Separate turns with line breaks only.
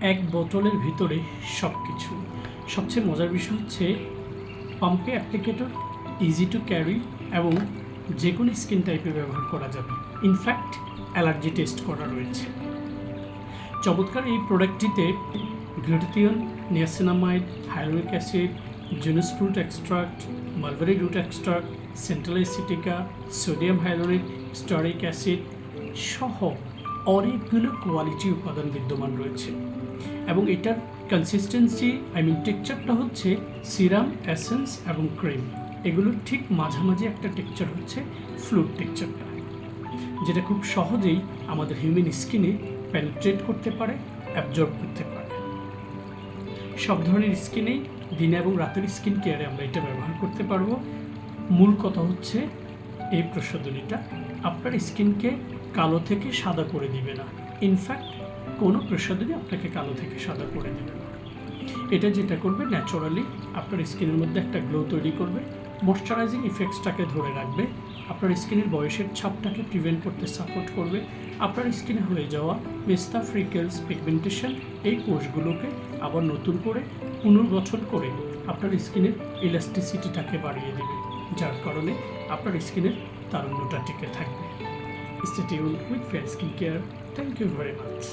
এক বোতলের ভিতরে সব কিছু সবচেয়ে মজার বিষয় হচ্ছে পাম্পে অ্যাপ্লিকেটর ইজি টু ক্যারি এবং যে কোনো স্কিন টাইপে ব্যবহার করা যাবে। ইনফ্যাক্ট অ্যালার্জি টেস্ট করা রয়েছে। চমৎকার এই প্রোডাক্টটিতে glutathione niacinamide hyaluronic acid জুনুস fruit extract mulberry root extract centella asiatica sodium hyaluronic stearic acid সহ অনেকগুলো কোয়ালিটি উপাদান বিদ্যমান রয়েছে। এবং এটার কনসিস্টেন্সি আই মিন টেক্সচারটা হচ্ছে সিরাম অ্যাসেন্স এবং ক্রিম এগুলোর ঠিক মাঝামাঝি একটা টেক্সচার হচ্ছে ফ্লুড টেক্সচারটা যেটা খুব সহজেই আমাদের হিউম্যান স্কিনে পেনিট্রেট করতে পারে অ্যাবজর্ব করতে পারে। সব ধরনের স্কিনেই দিনে এবং রাতের স্কিন কেয়ারে আমরা এটা ব্যবহার করতে পারব। মূল কথা হচ্ছে এই প্রসাধনীটা আপনার স্কিনকে কালো থেকে সাদা করে দিবে না। ইনফ্যাক্ট কোনো প্রসাধনী আপনাকে কালো থেকে সাদা করে না। এটা যেটা করবে ন্যাচারালি আপনার স্কিনের মধ্যে একটা গ্লো তৈরি করবে ময়শ্চারাইজিং ইফেক্টসটাকে ধরে রাখবে, আপনার স্কিনের বয়সের ছাপটাকে প্রিভেন্ট করতে সাপোর্ট করবে, আপনার স্কিনে হয়ে যাওয়া মেস্তা ফ্রিকেলস পিগমেন্টেশন এই কোষগুলোকে আবার নতুন করে পুনর্গঠন করে আপনার স্কিনের ইলাস্টিসিটিটাকে বাড়িয়ে দেবে, যার কারণে আপনার স্কিনের তারুণ্যটা টিকে থাকবে। Stay tuned with fair skin care thank you very much